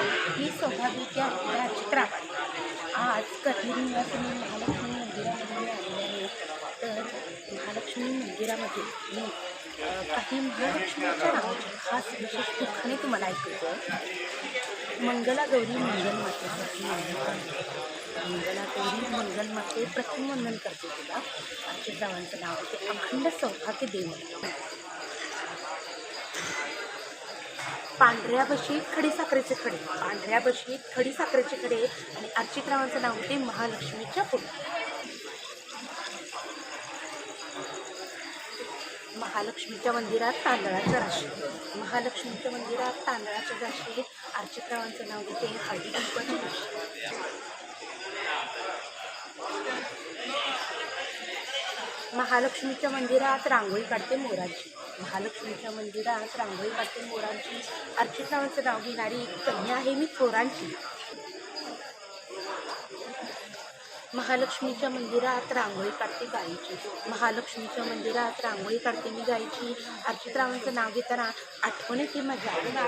ही सौभाग्य चित्रा आज कधी निवासिनी महालक्ष्मी मंदिरामध्ये आलेले आहे. तर महालक्ष्मी मंदिरामध्ये मी काही महालक्ष्मीच्या नावाची खास विशेष दुःखाने तुम्हाला ऐकतो मंगला गौरी मंगल मातेसाठी मंगला गौरी मंगल माते प्रथम वंदन करते तुला. जावांचं नाव आहे ते अखंड सौभाग्य देव. पांढऱ्या बशीत खडी साखरेचे खडे. पांढऱ्या बशीत खडी साखरेचे खडे आणि अर्चितरावांचं नाव होते महालक्ष्मीच्या पुढे महालक्ष्मीच्या मंदिरात तांदळाचं राशी. महालक्ष्मीच्या मंदिरात तांदळाच्या राशी अर्चितरावांचं नाव होते हळदी कुंकवाची राशी महालक्ष्मीच्या मंदिरात रांगोळी काढते मोराची महालक्ष्मीच्या मंदिरात रांगोळी पाटील मोरांची. अर्चितरावांचं नाव घेणारी एक कन्या आहे मी थोरांची. महालक्ष्मीच्या मंदिरात रांगोळी काढते गायची महालक्ष्मीच्या मंदिरात रांगोळी काढते मी गायीची अर्चितरावांचं नाव घेताना आठवण येते मजा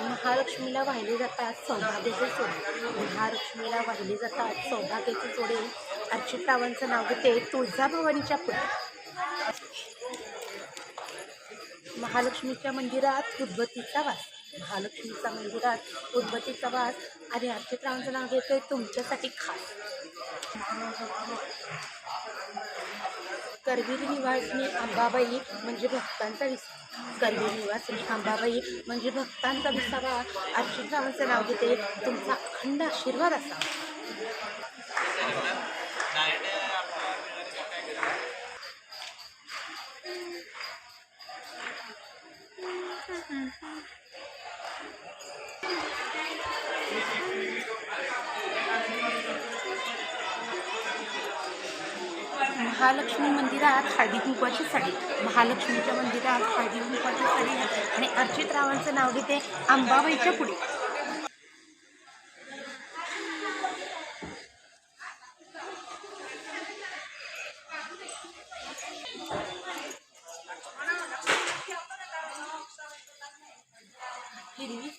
महालक्ष्मीला वाहिले जातात सौभाग्याचे सोडे महालक्ष्मीला वाहिले जातात सौभाग्याचे अर्चित रावांचं नाव घेते तुळजाभवानीच्या पुढे. महालक्ष्मीच्या मंदिरात उद्भतीचा वास. महालक्ष्मीच्या मंदिरात उद्भतीचा वास आणि अर्चितरावांचं नाव घेते तुमच्यासाठी खास. करवीर निवासनी अंबाबाई म्हणजे भक्तांचा विस करवीर निवासनी अंबाबाई म्हणजे भक्तांचा विसावा. अर्चितरावांचं नाव घेते तुमचा अखंड आशीर्वाद असावा. महालक्ष्मी मंदिरात हळदी कुंकवाची साडी महालक्ष्मीच्या मंदिरात हळदी कुंकवाची साडी आणि अर्चितरावांचं नाव घेते आंबाबाईच्या पुढे.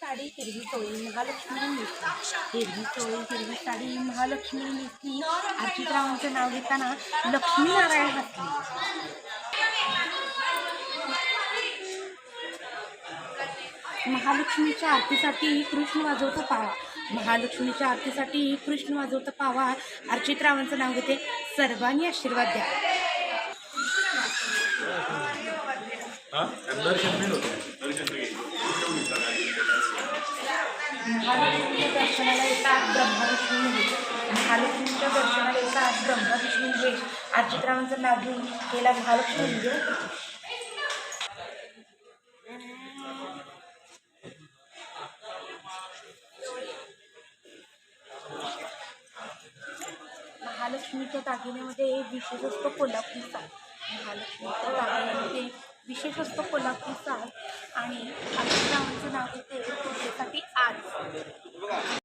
साडी हिरवी चोळी महालक्ष्मी नेसली. हिरवी चोळी हिरवी साडी महालक्ष्मी नेसली. अर्चितरावांचं नाव घेताना लक्ष्मीनारायण हसले. महालक्ष्मीच्या आरतीसाठी कृष्ण वाजवतो पावा. महालक्ष्मीच्या आरतीसाठी कृष्ण वाजवतो पावा. अर्चितरावांचं नाव घेते सर्वांनी आशीर्वाद द्या हा दर्शन नाही होतं महालक्ष्मीच्या दर्शनाला येतात ब्रह्मविष्णू महेश महालक्ष्मीच्या दर्शनाला येतात ब्रह्मविष्णू महेश अर्चितरावांचं नाव घेऊन महालक्ष्मी म्हणजे महालक्ष्मीच्या दागिन्यामध्ये विशेष असतो कोल्हापूरचा. महालक्ष्मीच्या दागिन्यामध्ये विशेष असतो कोल्हापुरी साज आणि अर्चितरावांचं नाव येते तुझ्यासाठी आज.